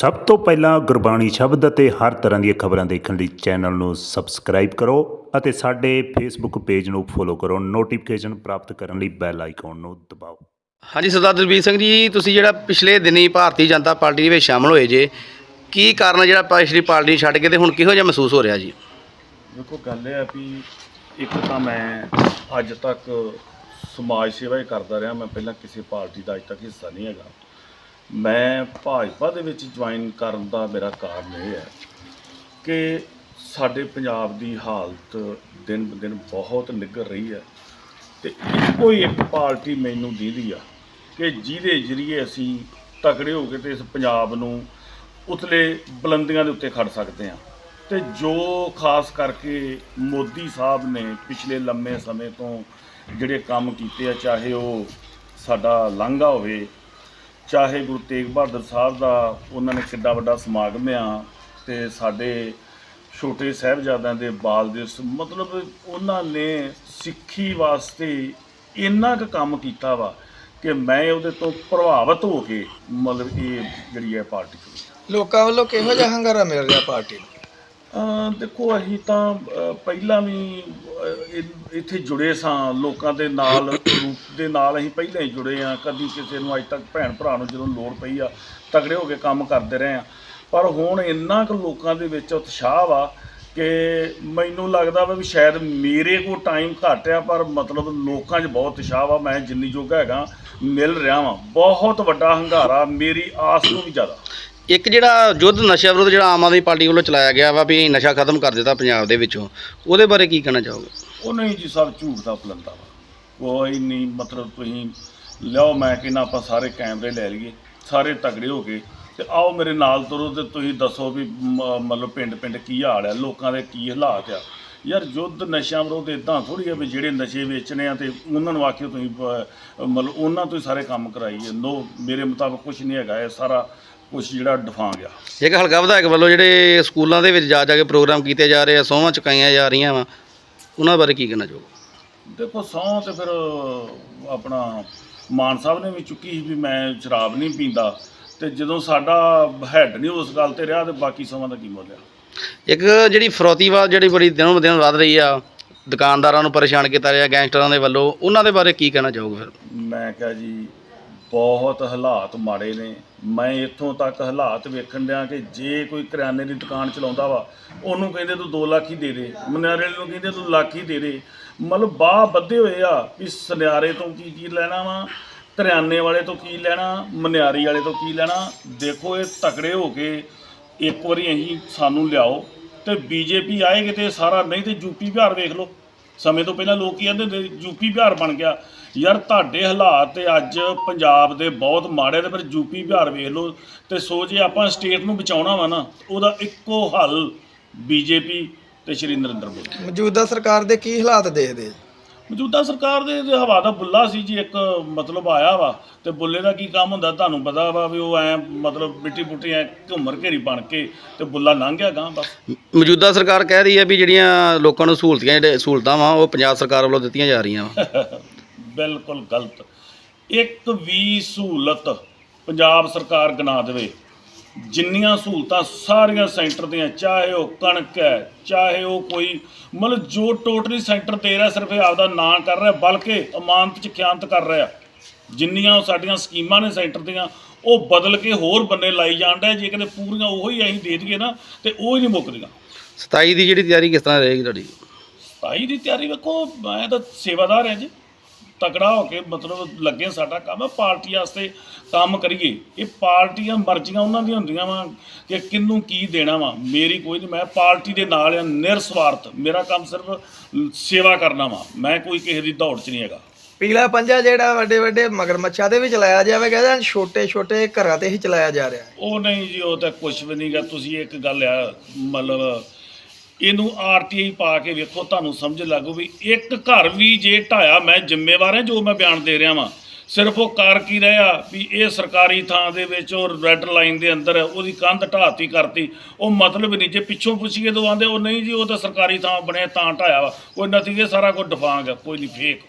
ਸਭ ਤੋਂ ਪਹਿਲਾਂ ਗੁਰਬਾਣੀ ਸ਼ਬਦ ਅਤੇ ਹਰ ਤਰ੍ਹਾਂ ਦੀਆਂ ਖਬਰਾਂ ਦੇਖਣ ਲਈ ਚੈਨਲ ਨੂੰ ਸਬਸਕ੍ਰਾਈਬ ਕਰੋ ਅਤੇ ਸਾਡੇ ਫੇਸਬੁੱਕ ਪੇਜ ਨੂੰ ਫੋਲੋ ਕਰੋ। ਨੋਟੀਫਿਕੇਸ਼ਨ ਪ੍ਰਾਪਤ ਕਰਨ ਲਈ ਬੈਲ ਆਈਕਨ ਨੂੰ ਦਬਾਓ। ਹਾਂਜੀ ਸਰਦਾਰ ਦਲਬੀਰ ਸਿੰਘ ਜੀ ਤੁਸੀਂ ਜਿਹੜਾ ਪਿਛਲੇ ਦਿਨੀ ਭਾਰਤੀ ਜਨਤਾ ਪਾਰਟੀ ਦੇ ਵਿੱਚ ਸ਼ਾਮਲ ਹੋਏ ਜੇ ਕੀ ਕਾਰਨ ਜਿਹੜਾ ਪਿਛਲੀ ਪਾਰਟੀ ਛੱਡ ਕੇ ਤੇ ਹੁਣ ਕਿਹੋ ਜਿਹਾ ਮਹਿਸੂਸ ਹੋ ਰਿਹਾ ਜੀ? ਦੇਖੋ ਗੱਲ ਇਹ ਆ ਵੀ ਇੱਕ ਤਾਂ ਮੈਂ ਅੱਜ ਤੱਕ ਸਮਾਜ ਸੇਵਾ ਹੀ ਕਰਦਾ ਰਿਹਾ। ਮੈਂ ਪਹਿਲਾਂ ਕਿਸੇ ਪਾਰਟੀ ਦਾ ਅੱਜ ਤੱਕ ਹਿੱਸਾ ਨਹੀਂ ਹੈਗਾ। ਮੈਂ ਭਾਜਪਾ ਦੇ ਵਿੱਚ ਜੁਆਇਨ ਕਰਨ ਦਾ ਮੇਰਾ ਕਾਰਨ ਇਹ ਹੈ ਕਿ ਸਾਡੇ ਪੰਜਾਬ ਦੀ ਹਾਲਤ ਦਿਨ ਬ ਦਿਨ ਬਹੁਤ ਨਿੱਘਰ ਰਹੀ ਹੈ ਤੇ ਇੱਕੋ ਹੀ ਇੱਕ ਪਾਰਟੀ ਮੈਨੂੰ ਦੀਦੀ ਆ ਕਿ ਜਿਹਦੇ ਜ਼ਰੀਏ ਅਸੀਂ ਤਕੜੇ ਹੋ ਕੇ ਤੇ ਇਸ ਪੰਜਾਬ ਨੂੰ ਉਤਲੇ ਬੁਲੰਦੀਆਂ ਦੇ ਉੱਤੇ ਖੜ ਸਕਦੇ ਹਾਂ। ਤੇ ਜੋ ਖਾਸ ਕਰਕੇ ਮੋਦੀ ਸਾਹਿਬ ਨੇ ਪਿਛਲੇ ਲੰਮੇ ਸਮੇਂ ਤੋਂ ਜਿਹੜੇ ਕੰਮ ਕੀਤੇ ਆ, ਚਾਹੇ ਉਹ ਸਾਡਾ ਲਾਂਘਾ ਹੋਵੇ ਚਾਹੇ ਗੁਰੂ ਤੇਗ ਬਹਾਦਰ ਸਾਹਿਬ ਦਾ ਉਹਨਾਂ ਨੇ ਕਿੱਡਾ ਵੱਡਾ ਸਮਾਗਮ ਆ ਤੇ ਸਾਡੇ ਛੋਟੇ ਸਾਹਿਬਜ਼ਾਦਿਆਂ ਦੇ ਬਾਲ ਦਿਵਸ ਮਤਲਬ ਉਹਨਾਂ ਨੇ ਸਿੱਖੀ ਵਾਸਤੇ ਇੰਨਾ ਕੁ ਕੰਮ ਕੀਤਾ ਵਾ ਕਿ ਮੈਂ ਉਹਦੇ ਤੋਂ ਪ੍ਰਭਾਵਿਤ ਹੋ ਕੇ ਮਤਲਬ ਇਹ ਜਿਹੜੀ ਹੈ ਪਾਰਟੀ ਲੋਕਾਂ ਵੱਲੋਂ ਕਿਹੋ ਜਿਹਾ ਹੰਗਾਰਾ ਮਿਲ ਰਿਹਾ ਪਾਰਟੀ ਨੂੰ? ਦੇਖੋ, ਅਸੀਂ ਤਾਂ ਪਹਿਲਾਂ ਵੀ ਇੱਥੇ ਜੁੜੇ ਸਾਂ ਲੋਕਾਂ ਦੇ ਨਾਲ ਰੂਪ ਦੇ ਨਾਲ ਅਸੀਂ ਪਹਿਲਾਂ ਹੀ ਜੁੜੇ ਆ। ਕਦੀ ਕਿਸੇ ਨੂੰ ਅੱਜ ਤੱਕ ਭੈਣ ਭਰਾ ਨੂੰ ਜਦੋਂ ਲੋੜ ਪਈ ਆ ਤਗੜੇ ਹੋ ਕੇ ਕੰਮ ਕਰਦੇ ਰਹੇ ਆ। ਪਰ ਹੁਣ ਇੰਨਾ ਕੁ ਲੋਕਾਂ ਦੇ ਵਿੱਚ ਉਤਸ਼ਾਹ ਵਾ ਕਿ ਮੈਨੂੰ ਲੱਗਦਾ ਵਾ ਵੀ ਸ਼ਾਇਦ ਮੇਰੇ ਕੋਲ ਟਾਈਮ ਘੱਟ ਆ, ਪਰ ਮਤਲਬ ਲੋਕਾਂ 'ਚ ਬਹੁਤ ਉਤਸ਼ਾਹ ਵਾ। ਮੈਂ ਜਿੰਨੀ ਜੋਗਾ ਹੈਗਾ, ਮਿਲ ਰਿਹਾ ਵਾਂ। ਬਹੁਤ ਵੱਡਾ ਹੰਗਾਰਾ, ਮੇਰੀ ਆਸ ਤੋਂ ਵੀ ਜ਼ਿਆਦਾ। ਇੱਕ ਜਿਹੜਾ ਯੁੱਧ ਨਸ਼ਾ ਵਿਰੁੱਧ ਜਿਹੜਾ ਆਮ ਆਦਮੀ ਪਾਰਟੀ ਵੱਲੋਂ ਚਲਾਇਆ ਗਿਆ ਵਾ ਵੀ ਨਸ਼ਾ ਖਤਮ ਕਰ ਦਿੱਤਾ ਪੰਜਾਬ ਦੇ ਵਿੱਚੋਂ ਉਹਦੇ ਬਾਰੇ ਕੀ ਕਹਿਣਾ ਚਾਹੋਗੇ? ਉਹ ਨਹੀਂ ਜੀ ਸਭ ਝੂਠ ਦਾ ਪਲੰਦਾ ਵਾ। ਕੋਈ ਨਹੀਂ ਮਤਲਬ ਤੁਸੀਂ ਲਿਆਓ ਮੈਂ ਕਹਿੰਦਾ ਆਪਾਂ ਸਾਰੇ ਕੈਮਰੇ ਲੈ ਲਈਏ ਸਾਰੇ ਤਗੜੇ ਹੋ ਕੇ ਤੇ ਆਓ ਮੇਰੇ ਨਾਲ ਤੁਰੋ ਤੇ ਤੁਸੀਂ ਦੱਸੋ ਵੀ ਮ- ਮਤਲਬ ਪਿੰਡ ਪਿੰਡ ਕੀ ਹਾਲ ਆ ਲੋਕਾਂ ਦੇ ਕੀ ਹਾਲਾਤ ਆ। ਯਾਰ ਯੁੱਧ ਨਸ਼ਿਆਂ ਵਿਰੁੱਧ ਇਦਾਂ ਥੋੜੀ ਆ ਵੀ ਜਿਹੜੇ ਨਸ਼ੇ ਵੇਚਣੇ ਆ ਤੇ ਉਹਨਾਂ ਨੂੰ ਆਖਿਓ ਤੁਸੀਂ ਅਹ, ਮਤਲਬ ਉਹਨਾਂ ਤੋਂ ਹੀ ਸਾਰੇ ਕੰਮ ਕਰਾਈਏ। ਨੋ ਮੇਰੇ ਮੁਤਾਬਕ ਕੁਝ ਨਹੀਂ ਹੈਗਾ ਇਹ ਸਾਰਾ ਕੁਝ ਜਿਹੜਾ ਡਫਾਂ ਗਿਆ। ਇੱਕ ਹਲਕਾ ਵਿਧਾਇਕ ਵੱਲੋਂ ਜਿਹੜੇ ਸਕੂਲਾਂ ਦੇ ਵਿੱਚ ਜਾ ਜਾ ਕੇ ਪ੍ਰੋਗਰਾਮ ਕੀਤੇ ਜਾ ਰਹੇ ਆ ਸੌਂਹਾਂ ਚੁਕਾਈਆਂ ਜਾ ਰਹੀਆਂ ਵਾ ਉਹਨਾਂ ਬਾਰੇ ਕੀ ਕਹਿਣਾ ਚਾਹੋਗੇ? ਦੇਖੋ ਸਹੁੰ ਤੇ ਫਿਰ ਆਪਣਾ ਮਾਨ ਸਾਹਿਬ ਨੇ ਵੀ ਚੁੱਕੀ ਸੀ ਵੀ ਮੈਂ ਸ਼ਰਾਬ ਨਹੀਂ ਪੀਂਦਾ ਤੇ ਜਦੋਂ ਸਾਡਾ ਹੈੱਡ ਨਹੀਂ ਉਸ ਗੱਲ ਤੇ ਰਿਹਾ ਤੇ ਬਾਕੀ ਸਮਾਂ ਦਾ ਕੀ ਮੁੱਲ ਆ? ਇੱਕ ਜਿਹੜੀ ਫਰੋਤੀਵਾਦ ਜਿਹੜੀ ਬੜੀ ਦਿਨੋਂ ਦਿਨ ਵੱਧ ਰਹੀ ਆ ਦੁਕਾਨਦਾਰਾਂ ਨੂੰ ਪਰੇਸ਼ਾਨ ਕੀਤਾ ਰਿਹਾ ਗੈਂਗਸਟਰਾਂ ਦੇ ਵੱਲੋਂ ਉਹਨਾਂ ਦੇ ਬਾਰੇ ਕੀ ਕਹਿਣਾ ਚਾਹੋਗੇ ਫਿਰ? ਮੈਂ ਕਿਹਾ ਜੀ ਬਹੁਤ ਹਾਲਾਤ ਮਾੜੇ ਨੇ। ਮੈਂ ਇੱਥੋਂ ਤੱਕ ਹਾਲਾਤ ਵੇਖਣ ਦਿਆਂ ਕਿ ਜੇ ਕੋਈ ਕਰਿਆਨੇ ਦੀ ਦੁਕਾਨ ਚਲਾਉਂਦਾ ਵਾ, ਉਹਨੂੰ ਕਹਿੰਦੇ ਤੂੰ 2 ਲੱਖ ਹੀ ਦੇ ਦੇ। ਮਨਿਆਰੇ ਨੂੰ ਕਹਿੰਦੇ ਤੂੰ ਲੱਖ ਹੀ ਦੇ ਦੇ। ਮਤਲਬ ਬਾਹ ਬੱਧੇ ਹੋਏ ਆ ਵੀ ਸੁਨਿਆਰੇ ਤੋਂ ਕੀ ਕੀ ਲੈਣਾ ਵਾ, ਕਰਿਆਨੇ ਵਾਲੇ ਤੋਂ ਕੀ ਲੈਣਾ, ਮਨਿਆਰੀ ਵਾਲੇ ਤੋਂ ਕੀ ਲੈਣਾ। ਦੇਖੋ ਇਹ ਤਕੜੇ ਹੋ ਕੇ ਇੱਕ ਵਾਰੀ ਅਸੀਂ ਸਾਨੂੰ ਲਿਆਓ ਤੇ ਬੀਜੇਪੀ ਆਏ ਕਿਤੇ ਸਾਰਾ ਨਹੀਂ ਤੇ ਯੂਪੀ ਬਿਹਾਰ ਵੇਖ ਲਓ। ਸਮੇਂ ਤੋਂ ਪਹਿਲਾਂ ਲੋਕ ਕੀ ਕਹਿੰਦੇ ਹੁੰਦੇ ਸੀ, ਯੂਪੀ ਬਿਹਾਰ ਬਣ ਗਿਆ। ਯਾਰ ਤੁਹਾਡੇ ਹਾਲਾਤ ਤੇ ਅੱਜ ਪੰਜਾਬ ਦੇ ਬਹੁਤ ਮਾੜੇ ਤੇ ਫਿਰ ਯੂਪੀ ਬਿਹਾਰ ਵੇਖ ਲਓ ਤੇ ਸੋ ਜੇ ਆਪਾਂ ਸਟੇਟ ਨੂੰ ਬਚਾਉਣਾ ਵਾ ਨਾ ਉਹਦਾ ਇੱਕੋ ਹੱਲ ਬੀਜੇਪੀ ਤੇ ਸ਼੍ਰੀ ਨਰਿੰਦਰ ਮੋਦੀ। ਮੌਜੂਦਾ ਸਰਕਾਰ ਦੇ ਕੀ ਹਾਲਾਤ ਦੇਖਦੇ ਮੌਜੂਦਾ ਸਰਕਾਰ ਦੇ ਹਵਾ ਦਾ ਬੁੱਲਾ ਸੀ ਜੀ ਇੱਕ ਮਤਲਬ ਆਇਆ ਵਾ ਤੇ ਬੁੱਲੇ ਦਾ ਕੀ ਕੰਮ ਹੁੰਦਾ ਤੁਹਾਨੂੰ ਪਤਾ ਵਾ ਵੀ ਉਹ ਐ ਮਤਲਬ ਮਿੱਟੀ ਪੁੱਟੀ ਐ ਘੁੰਮਰ ਘੇਰੀ ਬਣ ਕੇ ਤੇ ਬੁੱਲਾ ਲੰਘ ਗਿਆ ਗਾਂ ਬਸ। ਮੌਜੂਦਾ ਸਰਕਾਰ ਕਹਿ ਰਹੀ ਹੈ ਵੀ ਜਿਹੜੀਆਂ ਲੋਕਾਂ ਨੂੰ ਸਹੂਲਤਾਂ ਜਿਹੜੇ ਸਹੂਲਤਾਂ ਵਾ ਉਹ ਪੰਜਾਬ ਸਰਕਾਰ ਵੱਲੋਂ ਦਿੱਤੀਆਂ ਜਾ ਰਹੀਆਂ ਵਾ। ਬਿਲਕੁਲ ਗਲਤ। ਇੱਕ ਵੀ ਸਹੂਲਤ ਪੰਜਾਬ ਸਰਕਾਰ ਗਨਾ ਦੇਵੇ ਜਿੰਨੀਆਂ ਸਹੂਲਤਾਂ ਸਾਰੀਆਂ ਸੈਂਟਰ ਦੀਆਂ ਚਾਹੇ ਉਹ ਕਣਕ ਹੈ ਚਾਹੇ ਉਹ ਕੋਈ ਮਤਲਬ ਜੋ ਟੋਟਲੀ ਸੈਂਟਰ ਦੇ ਰਿਹਾ ਸਿਰਫ ਇਹ ਆਪਦਾ ਨਾਂ ਕਰ ਰਿਹਾ ਬਲਕਿ ਅਮਾਨਤ ਚ ਖਿਆਨਤ ਕਰ ਰਿਹਾ। ਜਿੰਨੀਆਂ ਉਹ ਸਾਡੀਆਂ ਸਕੀਮਾਂ ਨੇ ਸੈਂਟਰ ਦੀਆਂ ਉਹ ਬਦਲ ਕੇ ਹੋਰ ਬੰਨੇ ਲਾਈ ਜਾਂਦਾ ਜੇ ਕਿਤੇ ਪੂਰੀਆਂ ਉਹੀ ਅਸੀਂ ਦੇ ਦਈਏ ਨਾ ਤੇ ਉਹ ਹੀ ਨਹੀਂ ਮੁੱਕਦੀਆਂ। 27 ਦੀ ਜਿਹੜੀ ਤਿਆਰੀ ਕਿਸ ਤਰ੍ਹਾਂ ਰਹੇਗੀ ਤੁਹਾਡੀ? ਸਤਾਈ ਦੀ ਤਿਆਰੀ ਵੇਖੋ ਮੈਂ ਤਾਂ ਸੇਵਾਦਾਰ ਹਾਂ ਜੀ। ਤਕੜਾ ਹੋ ਕੇ ਮਤਲਬ ਲੱਗੇ ਸਾਡਾ ਕੰਮ ਹੈ ਪਾਰਟੀ ਵਾਸਤੇ ਕੰਮ ਕਰੀਏ। ਇਹ ਪਾਰਟੀਆਂ ਮਰਜ਼ੀਆਂ ਉਹਨਾਂ ਦੀਆਂ ਹੁੰਦੀਆਂ ਵਾ ਕਿ ਕਿੰਨੂੰ ਕੀ ਦੇਣਾ ਵਾ। ਮੇਰੀ ਕੋਈ ਨਹੀਂ ਮੈਂ ਪਾਰਟੀ ਦੇ ਨਾਲ ਆ ਨਿਰਸਵਾਰਥ। ਮੇਰਾ ਕੰਮ ਸਿਰਫ ਸੇਵਾ ਕਰਨਾ ਵਾ। ਮੈਂ ਕੋਈ ਕਿਸੇ ਦੀ ਦੌੜ 'ਚ ਨਹੀਂ ਹੈਗਾ। ਪੀਲਾ ਪੰਜਾ ਜਿਹੜਾ ਵੱਡੇ ਵੱਡੇ ਮਗਰਮੱਛਾਂ ਦੇ ਵੀ ਚਲਾਇਆ ਜਾਵੇਗਾ ਜਾਂ ਛੋਟੇ ਛੋਟੇ ਘਰਾਂ ਤੇ ਹੀ ਚਲਾਇਆ ਜਾ ਰਿਹਾ। ਹੈ ਉਹ ਨਹੀਂ ਜੀ ਉਹ ਤਾਂ ਕੁਝ ਵੀ ਨਹੀਂਗਾ ਤੁਸੀਂ ਇੱਕ ਗੱਲ ਆ ਮਤਲਬ ਇਹਨੂੰ ਆਰਟੀਆਈ ਪਾ ਕੇ ਵੇਖੋ, ਤੁਹਾਨੂੰ ਸਮਝ ਲੱਗੂ ਵੀ ਇੱਕ ਘਰ ਵੀ ਜੇ ਢਾਇਆ ਮੈਂ ਜ਼ਿੰਮੇਵਾਰ ਹਾਂ ਜੋ ਮੈਂ ਬਿਆਨ ਦੇ ਰਿਹਾ ਵਾਂ। ਸਿਰਫ ਉਹ ਕਰ ਕੀ ਰਿਹਾ ਵੀ ਇਹ ਸਰਕਾਰੀ ਥਾਂ ਦੇ ਵਿੱਚ ਉਹ ਰੈੱਡ ਲਾਈਨ ਦੇ ਅੰਦਰ ਉਹਦੀ ਕੰਧ ਢਾਤੀ ਕਰਤੀ। ਉਹ ਮਤਲਬ ਨਹੀਂ, ਜੇ ਪਿੱਛੋਂ ਪੁੱਛੀਏ ਤਾਂ ਆਂਦੇ, ਉਹ ਨਹੀਂ ਜੀ, ਉਹ ਤਾਂ ਸਰਕਾਰੀ ਥਾਂ ਬਣਿਆ ਤਾਂ ਢਾਇਆ ਵਾ। ਕੋਈ ਨਤੀਜੇ ਸਾਰਾ ਕੁਝ ਡਫਾਂਗ ਆ, ਕੋਈ ਨਹੀਂ, ਫੇਕ।